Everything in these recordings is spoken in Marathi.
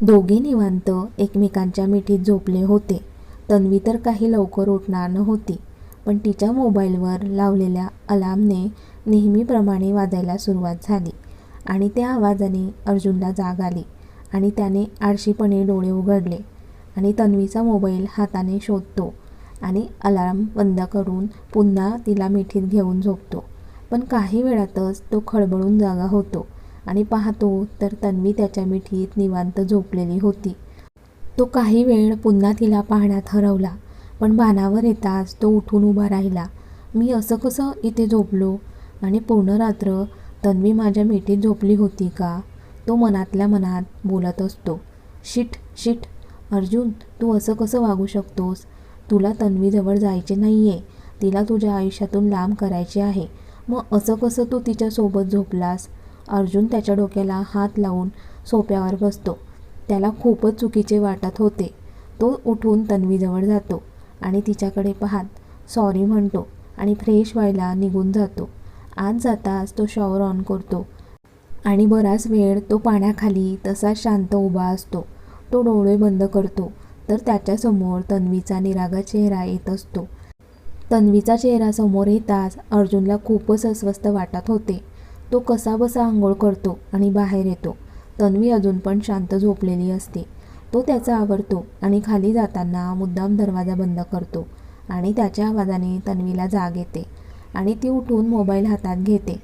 दोघे निवांत एकमेकांच्या मिठीत झोपले होते. तन्वी तर काही लवकर उठणार नव्हती पण तिच्या मोबाईलवर लावलेल्या अलार्मने नेहमीप्रमाणे वाजायला सुरुवात झाली आणि त्या आवाजाने अर्जुनला जाग आली आणि त्याने आळशीपणे डोळे उघडले आणि तन्वीचा मोबाईल हाताने शोधतो आणि अलार्म बंद करून पुन्हा तिला मिठीत घेऊन झोपतो. पण काही वेळातच तो खळबळून जागा होतो. आणि पाहतो तर तन्वी त्याच्या मिठीत निवांत झोपलेली होती. तो काही वेळ पुन्हा तिला पाहण्यात हरवला पण भानावर येताच तो उठून उभा राहिला. मी असं कसं इथे झोपलो? आणि पूर्ण रात्र तन्वी माझ्या मिठीत झोपली होती का? तो मनातल्या मनात बोलत असतो. शिट शिट अर्जुन तू असं कसं वागू शकतोस? तुला तन्वीजवळ जायचे नाही आहे तिला तुझ्या आयुष्यातून लांब करायचे आहे. मग असं कसं तू तिच्यासोबत झोपलास? अर्जुन त्याच्या डोक्याला हात लावून सोप्यावर बसतो. त्याला खूपच चुकीचे वाटत होते. तो उठून तन्वीजवळ जातो आणि तिच्याकडे पाहत सॉरी म्हणतो आणि फ्रेश व्हायला निघून जातो. आज जाताच तो शॉवर ऑन करतो आणि बराच वेळ तो पाण्याखाली तसाच शांत उभा असतो. तो डोळे बंद करतो तर त्याच्यासमोर तन्वीचा निरागा चेहरा येत असतो. तन्वीचा चेहरा समोर येताच अर्जुनला खूपच अस्वस्थ वाटत होते. तो कसाबसा आंघोळ करतो आणि बाहेर येतो. तन्वी अजून पण शांत झोपलेली असते. तो त्याचा आवरतो आणि खाली जाताना मुद्दाम दरवाजा बंद करतो आणि त्याच्या आवाजाने तन्वीला जाग येते आणि ती उठून मोबाईल हातात घेते.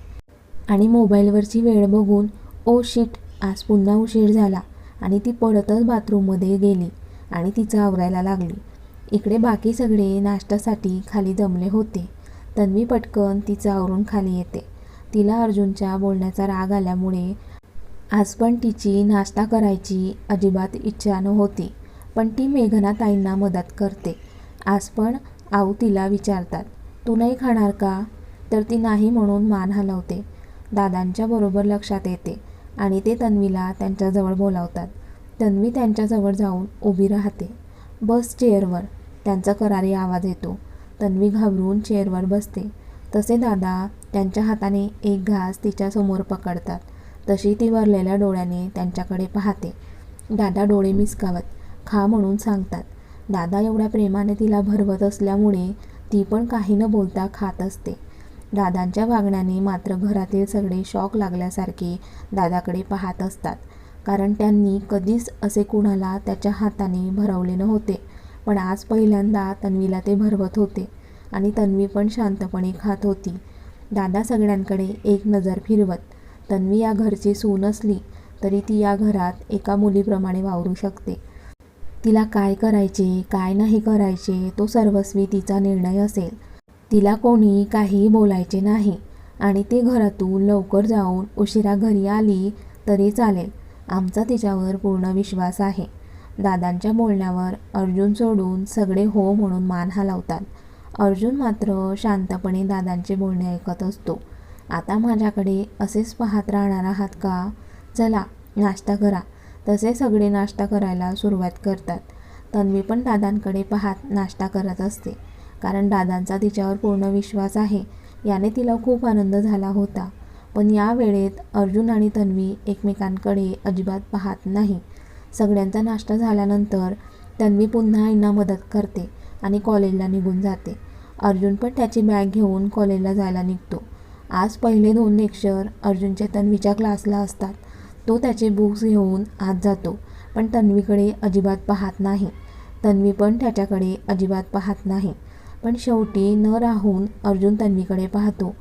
आणि मोबाईलवरची वेळ बघून ओ शिट आज पुन्हा उशीर झाला. आणि ती पडतच बाथरूममध्ये गेली आणि तिचं आवरायला लागली. इकडे बाकी सगळे नाश्त्यासाठी खाली जमले होते. तन्वी पटकन तिचं आवरून खाली येते. तिला अर्जुनच्या बोलण्याचा राग आल्यामुळे आज पण तिची नाश्ता करायची अजिबात इच्छा नव्हती पण ती मेघना ताईंना मदत करते. आज पण आऊ तिला विचारतात तू नाही खाणार का? तर ती नाही म्हणून मान हलवते. दादांच्या बरोबर लक्षात येते आणि ते तन्वीला त्यांच्याजवळ बोलावतात. तन्वी त्यांच्याजवळ जाऊन उभी राहते. बस चेअरवर त्यांचा करारी आवाज येतो. तन्वी घाबरून चेअरवर बसते. तसे दादा त्यांच्या हाताने एक घास तिच्यासमोर पकडतात. तशी ती वरलेल्या डोळ्याने त्यांच्याकडे पाहते. दादा डोळे मिसकावत खा म्हणून सांगतात. दादा एवढ्या प्रेमाने तिला भरवत असल्यामुळे ती पण काही न बोलता खात असते. दादांच्या वागण्याने मात्र घरातील सगळे शॉक लागल्यासारखे दादाकडे पाहत असतात. कारण त्यांनी कधीच असे कुणाला त्याच्या हाताने भरवले नव्हते. पण आज पहिल्यांदा तन्वीला ते भरवत होते. आणि तन्वी पण शांतपणे खात होती. दादा सगळ्यांकडे एक नजर फिरवत तन्वी या घरची सून असली तरी ती या घरात एका मुलीप्रमाणे वावरू शकते. तिला काय करायचे काय नाही करायचे तो सर्वस्वी तिचा निर्णय असेल. तिला कोणी काहीही बोलायचे नाही आणि ती घरातून लवकर जाऊन उशिरा घरी आली तरी चालेल. आमचा तिच्यावर पूर्ण विश्वास आहे. दादांच्या बोलण्यावर अर्जुन सोडून सगळे हो म्हणून मान हलवतात. अर्जुन मात्र शांतपणे दादांचे बोलणे ऐकत असतो. आता माझ्याकडे असेच पाहत राहणार आहात का? चला नाश्ता करा. तसे सगळे नाश्ता करायला सुरुवात करतात. तन्वी पण दादांकडे पाहत नाश्ता करत असते. कारण दादांचा तिच्यावर पूर्ण विश्वास आहे. याने तिला खूप आनंद झाला होता. पण या वेळेत अर्जुन आणि तन्वी एकमेकांकडे अजिबात पाहत नाही. सगळ्यांचा नाश्ता झाल्यानंतर तन्वी पुन्हा आईंना मदत करते. आणि कॉलेजला निघून जाते. अर्जुन पण त्याची बॅग घेऊन कॉलेजला जायला निघतो. आज पहिले दोन लेक्चर अर्जुनचे तन्वीच्या क्लासला असतात. तो त्याचे बुक्स घेऊन आत जातो पण तन्वीकडे अजिबात पाहत नाही. तन्वी पण त्याच्याकडे अजिबात पाहत नाही. पण शेवटी न राहून अर्जुन तन्वीकडे पाहतो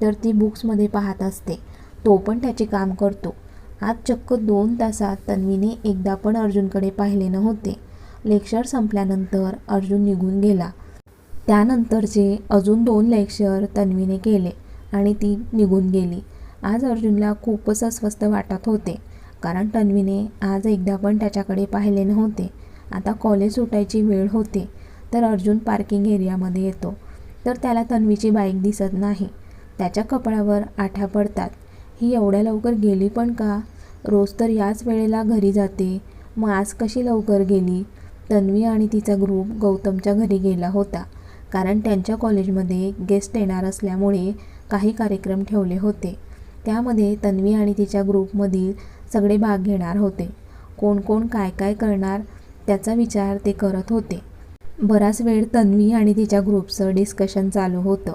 तर ती बुक्समध्ये पाहत असते. तो पण त्याचे काम करतो. आज चक्क दोन तासात तन्वीने एकदा पण अर्जुनकडे पाहिले नव्हते. लेक्चर संपल्यानंतर अर्जुन निघून गेला. त्यानंतरचे अजून दोन लेक्चर तन्वीने केले आणि ती निघून गेली. आज अर्जुनला खूपच अस्वस्थ वाटत होते कारण तन्वीने आज एकदा पण त्याच्याकडे पाहिले नव्हते. आता कॉलेज सुटायची वेळ होते तर अर्जुन पार्किंग एरियामध्ये येतो. तर त्याला तन्वीची बाईक दिसत नाही. त्याच्या कपड्यावर आठ्या पडतात. ही एवढ्या लवकर गेली पण का? रोज तर याच वेळेला घरी जाते. मग आज कशी लवकर गेली? तन्वी आणि तिचा ग्रुप गौतमच्या घरी गेला होता. कारण त्यांच्या कॉलेजमध्ये गेस्ट येणार असल्यामुळे काही कार्यक्रम ठेवले होते. त्यामध्ये तन्वी आणि तिच्या ग्रुपमधील सगळे भाग घेणार होते. कोण कोण काय काय करणार त्याचा विचार ते करत होते. बराच वेळ तन्वी आणि तिच्या ग्रुपचं डिस्कशन चालू होतं.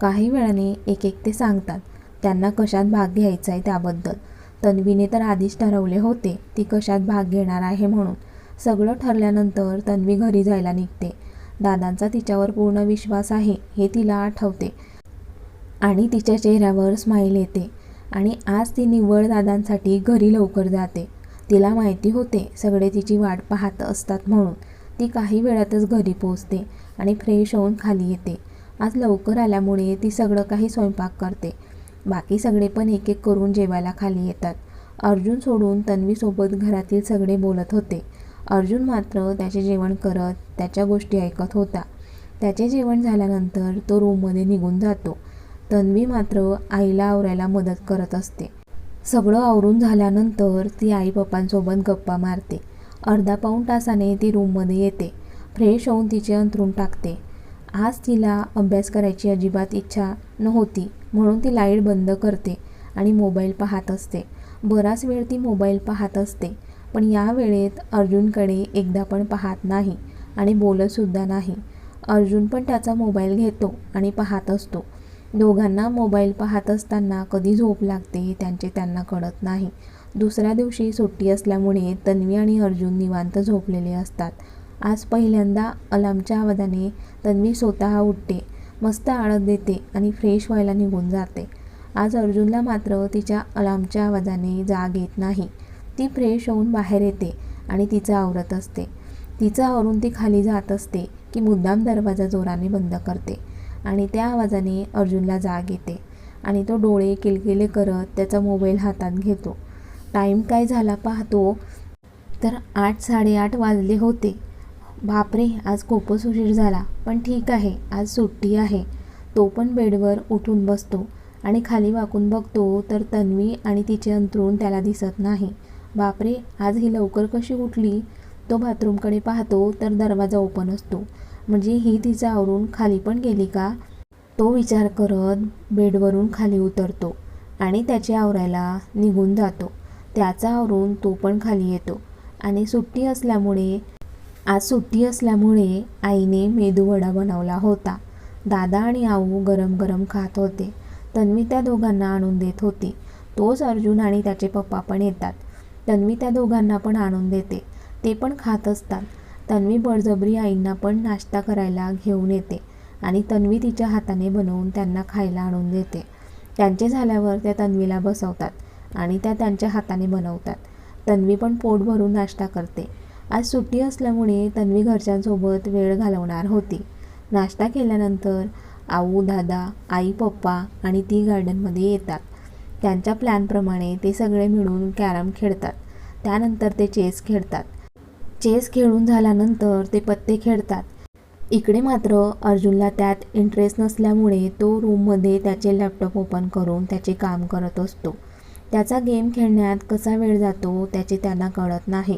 काही वेळाने एक एक ते सांगतात त्यांना कशात भाग घ्यायचा आहे त्याबद्दल. तन्वीने तर आधीच ठरवले होते ती कशात भाग घेणार आहे म्हणून. सगळं ठरल्यानंतर तन्वी घरी जायला निघते. दादांचा तिच्यावर पूर्ण विश्वास आहे हे तिला आठवते. आणि तिच्या चेहऱ्यावर स्माईल येते. आणि आज ती निव्वळ दादांसाठी घरी लवकर जाते. तिला माहिती होते सगळे तिची वाट पाहत असतात म्हणून. ती काही वेळातच घरी पोचते आणि फ्रेश होऊन खाली येते. आज लवकर आल्यामुळे ती सगळं काही स्वयंपाक करते. बाकी सगळे पण एक एक करून जेवायला खाली येतात. अर्जुन सोडून तन्वीसोबत घरातील सगळे बोलत होते. अर्जुन मात्र त्याचे जेवण करत त्याच्या गोष्टी ऐकत होता. त्याचे जेवण झाल्यानंतर तो रूममध्ये निघून जातो. तन्वी मात्र आईला आवरायला मदत करत असते. सगळं आवरून झाल्यानंतर ती आई पप्पांसोबत गप्पा मारते. अर्धा पाऊण तासाने ती रूममध्ये येते. फ्रेश होऊन तिचे अंतरून टाकते. आज तिला अभ्यास करायची अजिबात इच्छा नव्हती म्हणून ती लाइट बंद करते आणि मोबाईल पाहत असते. बराच वेळ ती मोबाईल पाहत असते. पण या वेळेत अर्जुनकडे एकदा पण पाहत नाही आणि बोलतसुद्धा नाही. अर्जुन पण त्याचा मोबाईल घेतो आणि पाहत असतो. दोघांना मोबाईल पाहत असताना कधी झोप लागते त्यांचे त्यांना कळत नाही. दुसऱ्या दिवशी सुट्टी असल्यामुळे तन्वी आणि अर्जुन निवांत झोपलेले असतात. आज पहिल्यांदा अलामच्या आवाजाने तन्वी स्वतः उठते मस्त आळत देते आणि फ्रेश व्हायला निघून जाते. आज अर्जुनला मात्र तिच्या अलार्मच्या आवाजाने जाग येत नाही. ती फ्रेश होऊन बाहेर येते आणि तिचं आवरत असते. तिचं आवरून ती खाली जात असते की मुद्दाम दरवाजा जोराने बंद करते आणि त्या आवाजाने अर्जुनला जाग येते आणि तो डोळे किलकिले करत त्याचा मोबाईल हातात घेतो. टाईम काय झाला पाहतो? तर आठ साडेआठ वाजले होते. बापरे आज खूपच उशीर झाला पण ठीक आहे आज सुट्टी आहे. तो पण बेडवर उठून बसतो आणि खाली वाकून बघतो तर तन्वी आणि तिचे अंतरून त्याला दिसत नाही. बापरे आज ही लवकर कशी उठली? तो बाथरूमकडे पाहतो तर दरवाजा ओपन असतो. म्हणजे ही तिचं आवरून खाली पण गेली का? तो विचार करत बेडवरून खाली उतरतो आणि त्याचे आवरायला निघून जातो. त्याचा आवरून तो पण खाली येतो. आणि सुट्टी असल्यामुळे आज सुट्टी असल्यामुळे आईने मेदूवडा बनवला होता. दादा आणि आऊ गरम गरम खात होते. तन्वी त्या दोघांना आणून देत होती. तोच अर्जुन आणि त्याचे पप्पा पण येतात. तन्वी त्या दोघांना पण आणून देते. ते पण खात असतात. तन्वी बळजबरी आईंना पण नाश्ता करायला घेऊन येते आणि तन्वी तिच्या हाताने बनवून त्यांना खायला आणून देते. त्यांचे झाल्यावर त्या तन्वीला बसवतात आणि त्या त्यांच्या हाताने बनवतात. तन्वी पण पोट भरून नाश्ता करते. आज सुट्टी असल्यामुळे तन्वी घरच्यांसोबत वेळ घालवणार होती. नाश्ता केल्यानंतर आऊ दादा आई पप्पा आणि ती गार्डनमध्ये येतात. त्यांच्या प्लॅनप्रमाणे ते सगळे मिळून कॅरम खेळतात. त्यानंतर ते चेस खेळतात. चेस खेळून झाल्यानंतर ते पत्ते खेळतात. इकडे मात्र अर्जुनला त्यात इंटरेस्ट नसल्यामुळे तो रूममध्ये त्याचे लॅपटॉप ओपन करून त्याचे काम करत असतो. त्याचा गेम खेळण्यात कसा वेळ जातो त्याचे त्यांना कळत नाही.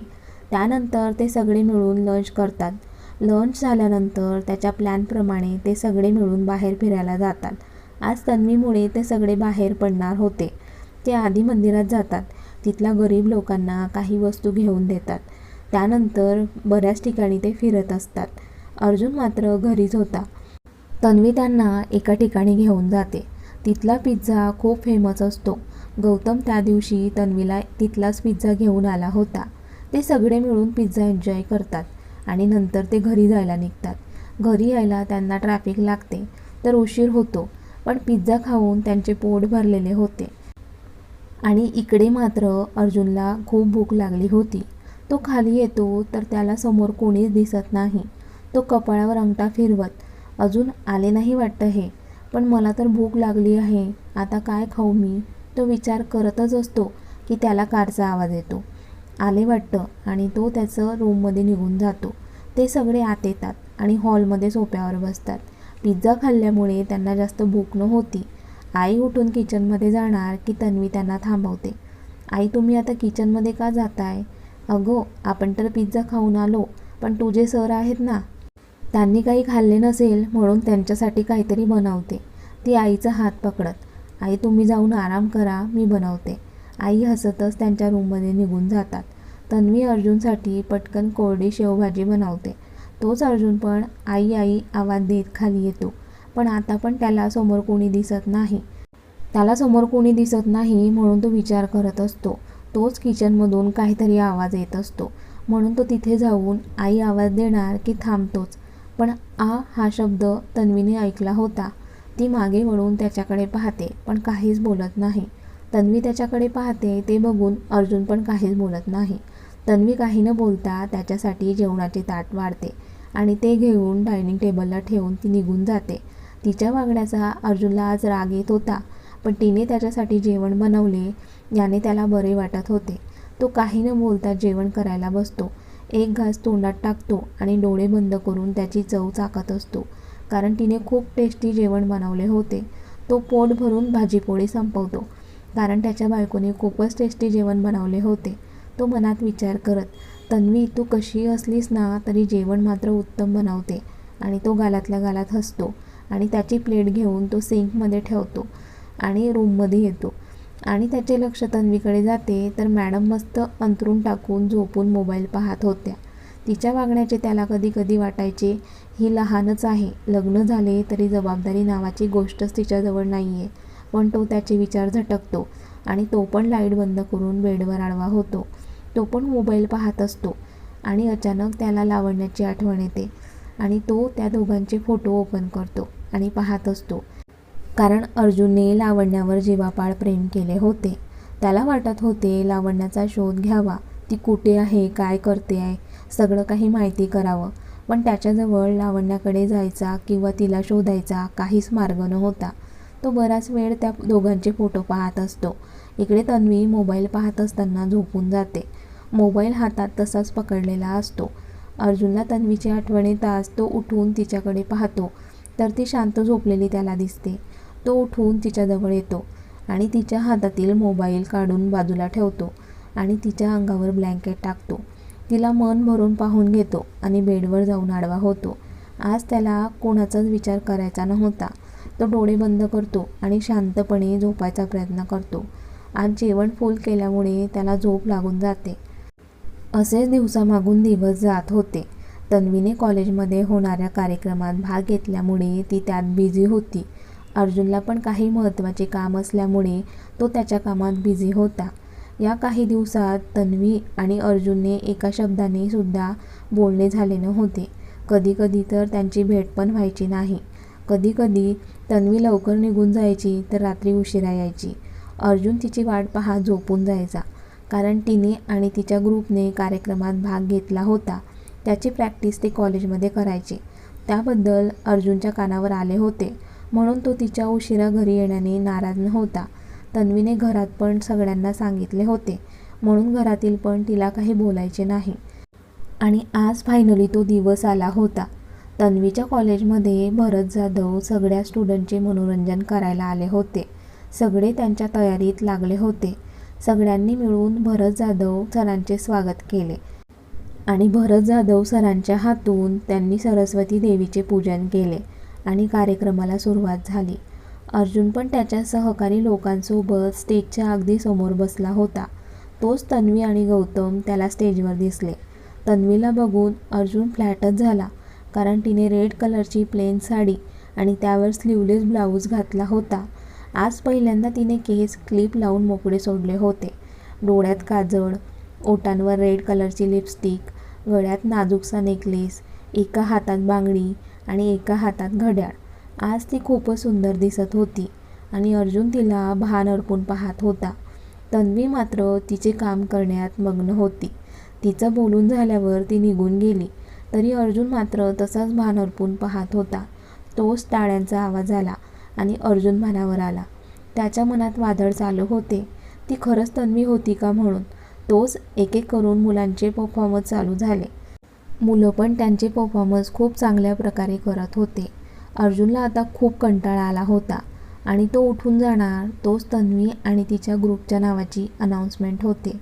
त्यानंतर ते सगळे मिळून लंच करतात. लंच झाल्यानंतर त्याच्या प्लॅनप्रमाणे ते सगळे मिळून बाहेर फिरायला जातात. आज तन्वीमुळे ते सगळे बाहेर पडणार होते. ते आधी मंदिरात जातात. तिथल्या गरीब लोकांना काही वस्तू घेऊन देतात. त्यानंतर बऱ्याच ठिकाणी ते फिरत असतात. अर्जुन मात्र घरीच होता. तन्वी त्यांना एका ठिकाणी घेऊन जाते. तिथला पिझ्झा खूप फेमस असतो. गौतम त्या दिवशी तन्वीला तिथलाच पिझ्झा घेऊन आला होता. ते सगळे मिळून पिझ्झा एन्जॉय करतात आणि नंतर ते घरी जायला निघतात. घरी यायला त्यांना ट्रॅफिक लागते तर उशीर होतो. पण पिझ्झा खाऊन त्यांचे पोट भरलेले होते. आणि इकडे मात्र अर्जुनला खूप भूक लागली होती. तो खाली येतो तर त्याला समोर कोणीच दिसत नाही. तो कपाळावर अंगठा फिरवत अजून आले नाही वाटतं हे पण मला तर भूक लागली आहे. आता काय खाऊ मी? तो विचार करतच असतो की त्याला कारचा आवाज येतो. आले वाटतं आणि तो त्याचं रूममध्ये निघून जातो. ते सगळे आत येतात आणि हॉलमध्ये सोप्यावर बसतात. पिझ्झा खाल्ल्यामुळे त्यांना जास्त भूक नव्हती. आई उठून किचनमध्ये जाणार की तन्वी त्यांना थांबवते. आई तुम्ही आता किचनमध्ये का जाताय? अगो आपण तर पिझ्झा खाऊन आलो पण तुझे सर आहेत ना? त्यांनी काही खाल्ले नसेल म्हणून त्यांच्यासाठी काहीतरी बनवते. ती आईचा हात पकडत आई तुम्ही जाऊन आराम करा मी बनवते. आई हसतच त्यांच्या रूममध्ये निघून जातात. तन्वी अर्जुनसाठी पटकन कोरडी शेवभाजी बनवते. तोच अर्जुन पण आई आई आवाज देत खाली येतो. पण आता पण त्याला समोर कोणी दिसत नाही. त्याला समोर कोणी दिसत नाही म्हणून तो विचार करत असतो. तोच किचनमधून काहीतरी आवाज येत असतो. म्हणून तो तिथे जाऊन आई आवाज देणार की थांबतोच. पण आ हा शब्द तन्वीने ऐकला होता. ती मागे वळून त्याच्याकडे पाहते पण काहीच बोलत नाही. तन्वी त्याच्याकडे पाहते ते बघून अर्जुन पण काहीच बोलत नाही. तन्वी काही न बोलता त्याच्यासाठी जेवणाचे ताट वाढते. आणि ते घेऊन डायनिंग टेबलला ठेवून ती निघून जाते. तिच्या वागण्याचा अर्जुनला आज राग येत होता पण तिने त्याच्यासाठी जेवण बनवले याने त्याला बरे वाटत होते. तो काही न बोलता जेवण करायला बसतो. एक घास तोंडात टाकतो आणि डोळे बंद करून त्याची चव चाकत असतो कारण तिने खूप टेस्टी जेवण बनवले होते. तो पोट भरून भाजीपोळी संपवतो कारण त्याच्या बायकोने खूपच टेस्टी जेवण बनवले होते. तो मनात विचार करत तन्वी तू कशी असलीस ना तरी जेवण मात्र उत्तम बनवते. आणि तो गालातल्या गालात हसतो आणि त्याची प्लेट घेऊन तो सिंकमध्ये ठेवतो आणि रूममध्ये येतो. आणि त्याचे लक्ष तन्वीकडे जाते तर मॅडम मस्त अंतरून टाकून झोपून मोबाईल पाहत होत्या. तिच्या वागण्याचे त्याला कधी कधी वाटायचे ही लहानच आहे लग्न झाले तरी जबाबदारी नावाची गोष्टच तिच्याजवळ नाही आहे पण तो त्याचे विचार झटकतो आणि तो पण लाइट बंद करून बेडवर आडवा होतो. तो पण मोबाईल पाहत असतो. आणि अचानक त्याला लावण्याची आठवण येते. आणि तो त्या दोघांचे फोटो ओपन करतो आणि पाहत असतो. कारण अर्जुनने लावण्यावर जीवापाळ प्रेम केले होते. त्याला वाटत होते लावण्याचा शोध घ्यावा. ती कुठे आहे? काय करते आहे? सगळं काही माहिती करावं. पण त्याच्याजवळ लावण्याकडे जायचा किंवा तिला शोधायचा काहीच मार्ग नव्हता. तो बराच वेळ त्या दोघांचे फोटो पाहत असतो. इकडे तन्वी मोबाईल पाहत असताना झोपून जाते. मोबाईल हातात तसाच पकडलेला असतो. अर्जुनला तन्वीची आठवण येताच तो उठून तिच्याकडे पाहतो. तर ती शांत झोपलेली त्याला दिसते. तो उठून तिच्याजवळ येतो आणि तिच्या हातातील मोबाईल काढून बाजूला ठेवतो आणि तिच्या अंगावर ब्लँकेट टाकतो. तिला मन भरून पाहून घेतो आणि बेडवर जाऊन आडवा होतो. आज त्याला कोणाचाच विचार करायचा नव्हता. तो डोळे बंद करतो आणि शांतपणे झोपायचा प्रयत्न करतो. आज जेवण फुल केल्यामुळे त्याला झोप लागून जाते. असेच दिवसामागून दिवस जात होते. तन्वीने कॉलेजमध्ये होणाऱ्या कार्यक्रमात भाग घेतल्यामुळे ती त्यात बिझी होती. अर्जुनला पण काही महत्त्वाचे काम असल्यामुळे तो त्याच्या कामात बिझी होता. या काही दिवसात तन्वी आणि अर्जुनने एका शब्दाने सुद्धा बोलणे झाले नव्हते. कधीकधी तर त्यांची भेट पण व्हायची नाही. कधीकधी तन्वी लवकर निघून जायची तर रात्री उशिरा यायची. अर्जुन तिची वाट पहा झोपून जायचा. कारण तिने आणि तिच्या ग्रुपने कार्यक्रमात भाग घेतला होता. त्याची प्रॅक्टिस ते कॉलेजमध्ये करायचे. त्याबद्दल अर्जुनच्या कानावर आले होते. म्हणून तो तिच्या उशिरा घरी येण्याने नाराज नव्हता. तन्वीने घरात पण सगळ्यांना सांगितले होते. म्हणून घरातील पण तिला काही बोलायचे नाही. आणि आज फायनली तो दिवस आला होता. तन्वीच्या कॉलेजमध्ये भरत जाधव सगळ्या स्टुडंटचे मनोरंजन करायला आले होते. सगळे त्यांच्या तयारीत लागले होते. सगळ्यांनी मिळून भरत जाधव सरांचे स्वागत केले. आणि भरत जाधव सरांच्या हातून त्यांनी सरस्वती देवीचे पूजन केले आणि कार्यक्रमाला सुरुवात झाली. अर्जुन पण त्याच्या सहकारी लोकांसोबत स्टेजच्या अगदी समोर बसला होता. तोच तन्वी आणि गौतम त्याला स्टेजवर दिसले. तन्वीला बघून अर्जुन फ्लॅटच झाला कारण तिने रेड कलरची प्लेन साडी आणि त्यावर स्लीवलेस ब्लाऊज घातला होता. आज पहिल्यांदा तिने केस क्लिप लावून मोकळे सोडले होते. डोळ्यात काजळ ओटांवर रेड कलरची लिपस्टिक गळ्यात नाजूकसा नेकलेस एका हातात बांगडी आणि एका हातात घड्याळ. आज ती खूपच सुंदर दिसत होती आणि अर्जुन तिला भान अर्पून पाहत होता. तन्वी मात्र तिचे काम करण्यात मग्न होती. तिचं बोलून झाल्यावर ती निघून गेली. तरी अर्जुन मात्र तसाच भान अर्पून पाहत होता. तोच टाळ्यांचा आवाज आला. आणि अर्जुन मनावर आला. त्याच्या मनात वादळ चालू होते. ती खरंच तन्वी होती का म्हणून? तोच एक एक करून मुलांचे परफॉर्मन्स चालू झाले. मुलं पण त्यांचे परफॉर्मन्स खूप चांगल्या प्रकारे करत होते. अर्जुनला आता खूप कंटाळा आला होता आणि तो उठून जाणार तोच तन्वी आणि तिच्या ग्रुपच्या नावाची अनाऊन्समेंट होते.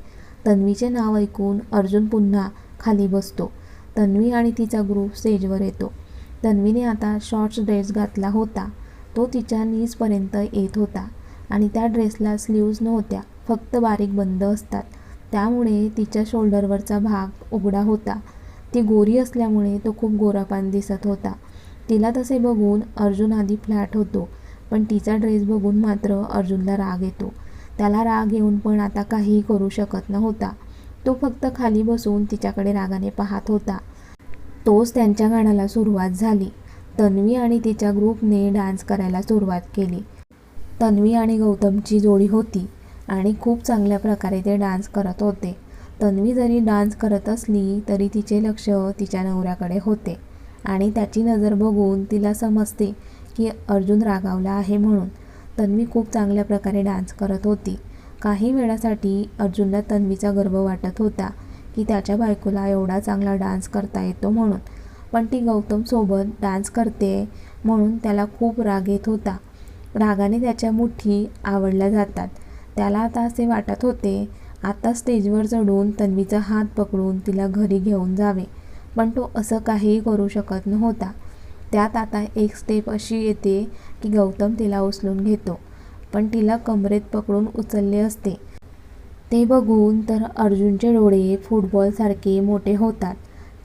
तन्वीचे नाव ऐकून अर्जुन पुन्हा खाली बसतो. तन्वी आणि तिचा ग्रुप स्टेजवर येतो. तन्वीने आता शॉर्ट्स ड्रेस घातला होता. तो तिच्या नीजपर्यंत येत होता आणि त्या ड्रेसला स्लीव्ज नव्हत्या फक्त बारीक बंद असतात. त्यामुळे तिच्या शोल्डरवरचा भाग उघडा होता. ती गोरी असल्यामुळे तो खूप गोरापान दिसत होता. तिला तसे बघून अर्जुन आधी फ्लॅट होतो पण तिचा ड्रेस बघून मात्र अर्जुनला राग येतो. त्याला राग येऊन पण आता काहीही करू शकत नव्हता. तो फक्त खाली बसून तिच्याकडे रागाने पाहत होता. तोच त्यांच्या गाण्याला सुरुवात झाली. तन्वी आणि तिच्या ग्रुपने डान्स करायला सुरुवात केली. तन्वी आणि गौतमची जोडी होती आणि खूप चांगल्या प्रकारे ते डान्स करत होते. तन्वी जरी डान्स करत असली तरी तिचे लक्ष तिच्या नवऱ्याकडे होते आणि त्याची नजर बघून तिला समजते की अर्जुन रागावला आहे म्हणून. तन्वी खूप चांगल्या प्रकारे डान्स करत होती. काही वेळासाठी अर्जुनला तन्वीचा गर्व वाटत होता की त्याच्या बायकोला एवढा चांगला डान्स करता येतो म्हणून. पण ती गौतमसोबत डान्स करते म्हणून त्याला खूप राग येत होता. रागाने त्याच्या मुठी आवडल्या जातात. त्याला आता असे वाटत होते आता स्टेजवर चढून तन्वीचा हात पकडून तिला घरी घेऊन जावे. पण तो असं काहीही करू शकत नव्हता. त्यात आता एक स्टेप अशी येते की गौतम तिला उचलून घेतो पण तिला कमरेत पकडून उचलले असते. ते बघून तर अर्जुनचे डोळे फुटबॉलसारखे मोठे होतात.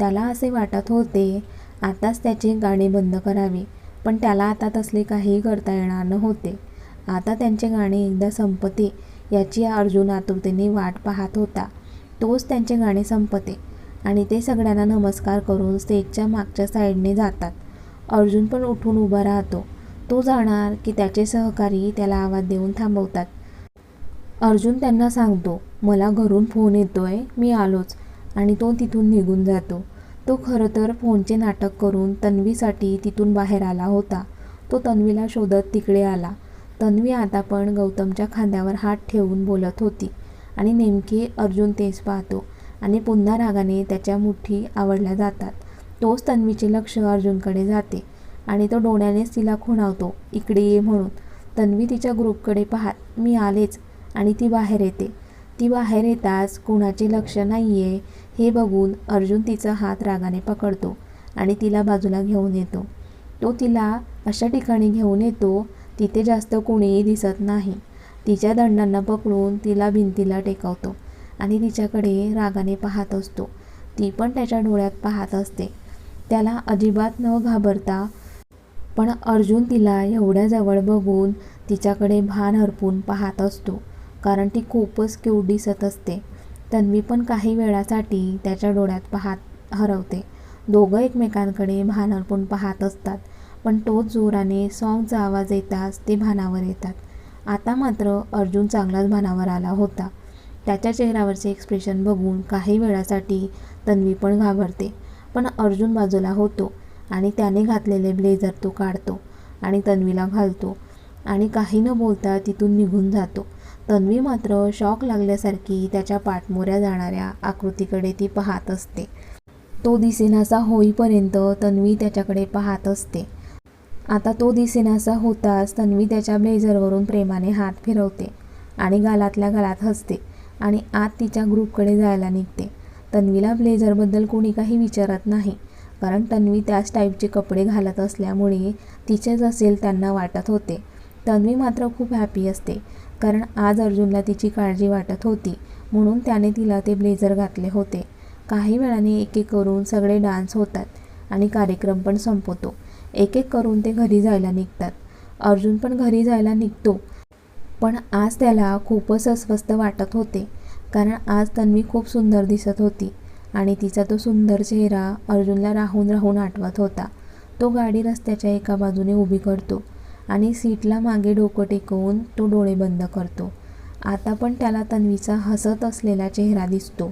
त्याला असे वाटत होते आताच त्याचे गाणे बंद करावे. पण त्याला आता तसले काहीही करता येणार नव्हते. आता त्यांचे गाणे एकदा संपते याची अर्जुन आतुरतेने वाट पाहत होता. तोच त्यांचे गाणे संपते आणि ते सगळ्यांना नमस्कार करून स्टेजच्या मागच्या साईडने जातात. अर्जुन पण उठून उभा राहतो. तो जाणार की त्याचे सहकारी त्याला आवाज देऊन थांबवतात. अर्जुन त्यांना सांगतो मला घरून फोन येतोय मी आलोच. आणि तो तिथून निघून जातो. तो खरं तर फोनचे नाटक करून तन्वीसाठी तिथून बाहेर आला होता. तो तन्वीला शोधत तिकडे आला. तन्वी आता पण गौतमच्या खांद्यावर हात ठेवून बोलत होती आणि नेमके अर्जुन तेच पाहतो आणि पुन्हा रागाने त्याच्या मुठी आवडल्या जातात. तोच तन्वीचे लक्ष अर्जुनकडे जाते आणि तो डोळ्यानेच तिला खुणावतो इकडे ये म्हणून. तन्वी तिच्या ग्रुपकडे पाहत मी आलेच. आणि ती बाहेर येते. ती बाहेर येताच कुणाचे लक्ष नाही आहे हे बघून अर्जुन तिचा हात रागाने पकडतो आणि तिला बाजूला घेऊन येतो. तो तिला अशा ठिकाणी घेऊन येतो तिथे जास्त कोणीही दिसत नाही. तिच्या दंडांना पकडून तिला भिंतीला टेकवतो आणि तिच्याकडे रागाने पाहत असतो. ती पण त्याच्या डोळ्यात पाहत असते. त्याला अजिबात न घाबरता पण अर्जुन तिला एवढ्या जवळ बघून तिच्याकडे भान हरपून पाहत असतो. कारण ती खूपच क्यूट दिसत असते. तन्वी पण काही वेळासाठी त्याच्या डोळ्यात पाहत हरवते. दोघं एकमेकांकडे भान हरपून पाहत असतात पण तोच जोराने सॉन्गचा आवाज येताच ते भानावर येतात. आता मात्र अर्जुन चांगलाच भानावर आला होता. त्याच्या चेहऱ्यावरचे एक्सप्रेशन बघून काही वेळासाठी तन्वी पण घाबरते पण अर्जुन बाजूला होतो आणि त्याने घातलेले ब्लेझर तो काढतो आणि तन्वीला घालतो आणि काही न बोलता तिथून निघून जातो. तन्वी मात्र शॉक लागल्यासारखी त्याच्या पाठमोऱ्या जाणाऱ्या आकृतीकडे ती पाहत असते. तो दिसेनासा होईपर्यंत तन्वी त्याच्याकडे पाहत असते. आता तो दिसेनासा होताच तन्वी त्याच्या ब्लेझरवरून प्रेमाने हात फिरवते आणि गालातल्या गालात हसते आणि आत तिच्या ग्रुपकडे जायला निघते. तन्वीला ब्लेझरबद्दल कोणी काही विचारत नाही कारण तन्वी त्याच टाईपचे कपडे घालत असल्यामुळे तिचेच असेल त्यांना वाटत होते. तन्वी मात्र खूप हॅपी असते. कारण आज अर्जुनला तिची काळजी वाटत होती म्हणून त्याने तिला ते ब्लेझर घातले होते. काही वेळाने एक एक करून सगळे डान्स होतात आणि कार्यक्रम पण संपवतो. एक एक करून ते घरी जायला निघतात. अर्जुन पण घरी जायला निघतो. पण आज त्याला खूपच अस्वस्थ वाटत होते कारण आज तन्वी खूप सुंदर दिसत होती आणि तिचा तो सुंदर चेहरा अर्जुनला राहून राहून आठवत होता. तो गाडी रस्त्याच्या एका बाजूने उभी करतो. आणि सीटला मागे डोकं टेकवून तो डोळे बंद करतो. आता पण त्याला तन्वीचा हसत असलेला चेहरा दिसतो.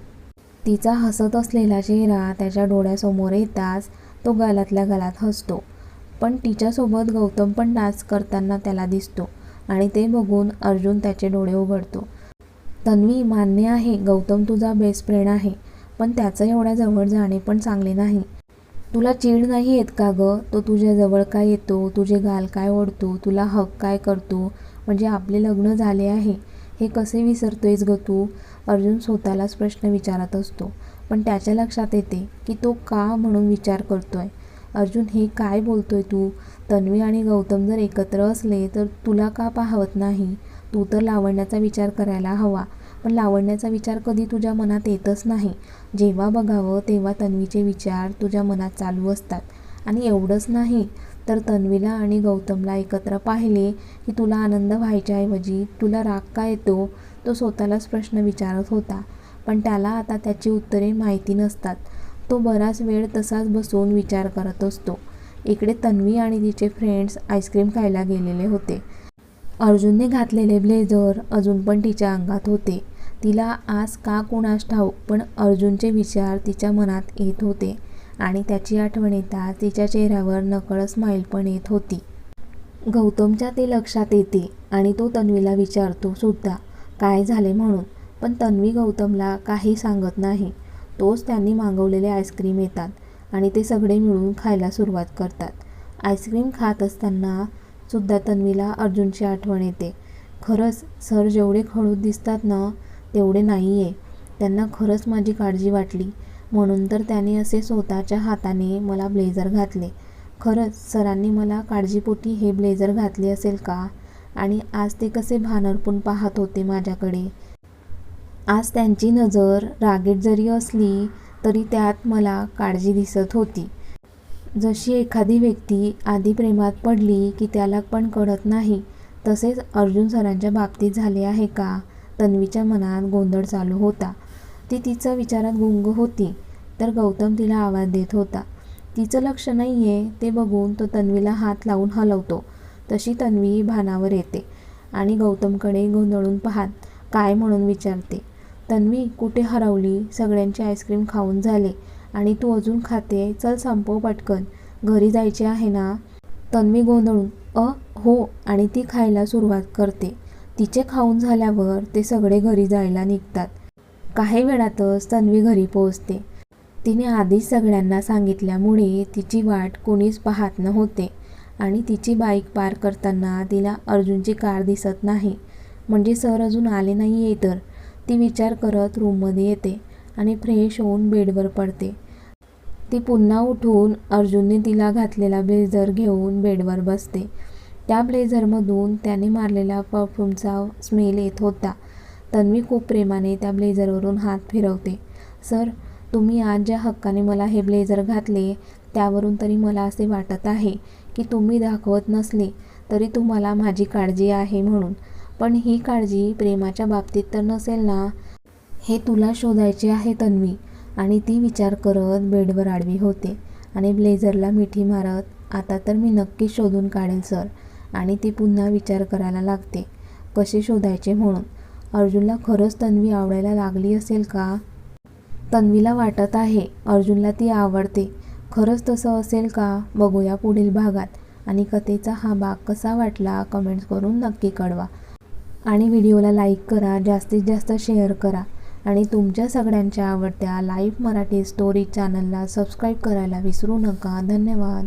तिचा हसत असलेला चेहरा त्याच्या डोळ्यासमोर येताच तो गालातल्या गालात हसतो. पण तिच्यासोबत गौतम पण डान्स करताना त्याला दिसतो आणि ते बघून अर्जुन त्याचे डोळे उघडतो. तन्वी मान्य आहे गौतम तुझा बेस्ट फ्रेंड आहे पण त्याचं एवढ्या जवळ जाणे पण चांगले नाही. तुला चीड नाही येत का गं? तो तुझ्या जवळ काय येतो? तुझे गाल काय ओढतो? तुला हक काय करतो? म्हणजे आपले लग्न झाले आहे. हे कसे विसरतोयस ग तू? अर्जुन स्वतःलाच प्रश्न विचारत असतो. पण त्याच्या लक्षात येते की तो का म्हणून विचार करतोय? अर्जुन हे काय बोलतोय तू? तन्वी आणि गौतम जर एकत्र असले तर तुला का पाहवत नाही? तू तर लावण्याचा विचार करायला हवा. पण लावण्याचा विचार कधी तुझ्या मनात येतच नाही. जेव्हा बघावं तेव्हा तन्वीचे विचार तुझ्या मनात चालू असतात. आणि एवढंच नाही तर तन्वीला आणि गौतमला एकत्र पाहिले की तुला आनंद व्हायच्याऐवजी तुला राग का येतो तो स्वतःलाच प्रश्न विचारत होता. पण त्याला आता त्याची उत्तरे माहिती नसतात. तो बराच वेळ तसाच बसून विचार करत असतो. इकडे तन्वी आणि तिचे फ्रेंड्स आईस्क्रीम खायला गेलेले होते. अर्जुनने घातलेले ब्लेझर अजून पण तिच्या अंगात होते. तिला आज का कुणास ठाऊक पण अर्जुनचे विचार तिच्या मनात येत होते आणि त्याची आठवण येताच तिच्या चेहऱ्यावर नकळ स्माईल पण येत होती. गौतमच्या ते लक्षात येते आणि तो तन्वीला विचारतो सुद्धा काय झाले म्हणून पण तन्वी गौतमला काही सांगत नाही. तोच त्यांनी मागवलेले आईस्क्रीम येतात आणि ते सगळे मिळून खायला सुरुवात करतात. आईस्क्रीम खात असताना सुद्धा तन्वीला अर्जुनची आठवण येते. खरंच सर जेवढे खळू दिसतात ना तेवढे नाही आहे त्यांना खरंच माझी काळजी वाटली. म्हणून तर त्याने असे स्वतःच्या हाताने मला ब्लेझर घातले. खरंच सरांनी मला काळजीपोटी हे ब्लेझर घातले असेल का? आणि आज ते कसे भानरपून पाहत होते माझ्याकडे? आज त्यांची नजर रागीट जरी असली तरी त्यात मला काळजी दिसत होती. जशी एखादी व्यक्ती आधी प्रेमात पडली की त्याला पण कळत नाही तसेच अर्जुन सरांच्या बाबतीत झाले आहे का? तन्वीच्या मनात गोंधळ चालू होता. ती तिचा विचारात गुंग होती तर गौतम तिला आवाज देत होता. तिचं लक्ष नाही आहे ते बघून तो तन्वीला हात लावून हलवतो. तशी तन्वी भानावर येते आणि गौतमकडे गोंधळून पाहत काय म्हणून विचारते. तन्वी कुठे हरवली? सगळ्यांची आईस्क्रीम खाऊन झाले. आणि तू अजून खाते. चल संपव पटकन. घरी जायचे आहे ना? तन्वी गोंधळून अ हो आणि ती खायला सुरुवात करते. तिचे खाऊन झाल्यावर ते सगळे घरी जायला निघतात. काही वेळातच तन्वी घरी पोहोचते. तिने आधीच सगळ्यांना सांगितल्यामुळे तिची वाट कोणीच पाहत नव्हते आणि तिची बाईक पार करताना तिला अर्जुनची कार दिसत नाही. म्हणजे सर अजून आले नाही आहे तर. ती विचार करत रूममध्ये येते. आणि फ्रेश होऊन बेडवर पडते. ती पुन्हा उठून अर्जुनने तिला घातलेला ब्लेझर घेऊन बेडवर बसते. त्या ब्लेझरमधून त्याने मारलेला परफ्यूमचा स्मेल येत होता. तन्वी खूप प्रेमाने त्या ब्लेझरवरून हात फिरवते. सर तुम्ही आज ज्या हक्काने मला हे ब्लेझर घातले त्यावरून तरी मला असे वाटत आहे की तुम्ही दाखवत नसले तरी तुम्हाला माझी काळजी आहे म्हणून. पण ही काळजी प्रेमाच्या बाबतीत तर नसेल ना? हे तुला शोधायचे आहे तन्वी. आणि ती विचार करत बेडवर आडवी होते. आणि ब्लेझरला मिठी मारत आता तर मी नक्की शोधून काढेल सर. आणि ती पुन्हा विचार करायला लागते. कसे शोधायचे म्हणून? अर्जुनला खरंच तन्वी आवडायला लागली असेल का? तन्वीला वाटत आहे. अर्जुनला ती आवडते. खरंच तसं असेल का? बघूया पुढील भागात. आणि कथेचा हा भाग कसा वाटला कमेंट्स करून नक्की कळवा. आणि व्हिडिओला लाईक करा जास्तीत जास्त शेअर करा. आणि तुमच्या सगळ्यांच्या आवडत्या लाईव्ह मराठी स्टोरी चॅनलला सबस्क्राईब करायला विसरू नका. धन्यवाद.